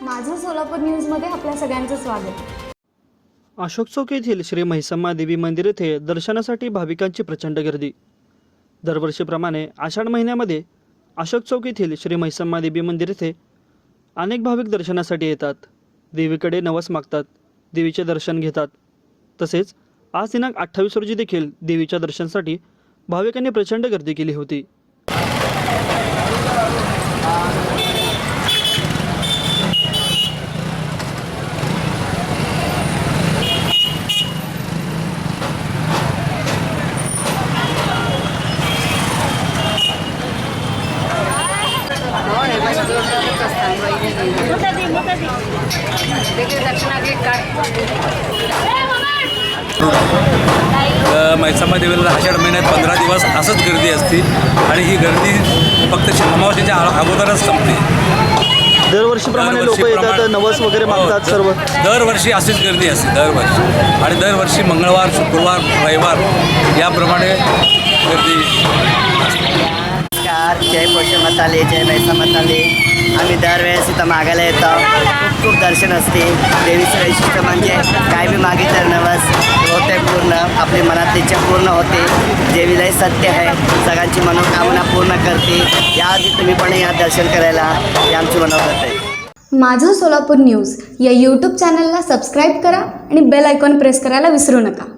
सोलापूर न्यूजमध्ये आपल्या सगळ्यांचं स्वागत. अशोक चौक येथील श्री महिसम्मा देवी मंदिर येथे दर्शनासाठी भाविकांची प्रचंड गर्दी. दरवर्षीप्रमाणे आषाढ महिन्यामध्ये अशोक चौक येथील श्री महिसम्मा देवी मंदिर येथे अनेक भाविक दर्शनासाठी येतात. देवीकडे नवस मागतात देवीचे दर्शन घेतात. तसेच आज दिनांक अठ्ठावीस रोजी देखील देवीच्या दर्शनासाठी भाविकांनी प्रचंड गर्दी केली होती. मैसमा देवीला आषाढ महिन्यात पंधरा दिवस असंच गर्दी असते आणि ही गर्दी फक्त अमावस्येच्या अगोदरच संपते. दरवर्षीप्रमाणे लोक येतात नवस वगैरे मागतात हो, सर्व? दर- दरवर्षी अशीच गर्दी असते दरवर्षी. आणि दरवर्षी मंगळवार शुक्रवार रविवार याप्रमाणे गर्दी नमस्कार जय पोषमताले जय मैसामताले आम्ही दरवेळेस इथं मागायला येतो. खूप खूप दर्शन असते. देवीचं वैशिष्ट्य म्हणजे काय बी मागितलं नवस होते पूर्ण. आपली मनात इच्छा पूर्ण होते. देवीलाही सत्य आहे. सगळ्यांची मनोकामना पूर्ण करते. याआधी तुम्ही पण या दर्शन करायला. हे आमची मनोगत आहे. माझं सोलापूर न्यूज या यूट्यूब चॅनलला सबस्क्राईब करा आणि बेल आयकॉन प्रेस करायला विसरू नका.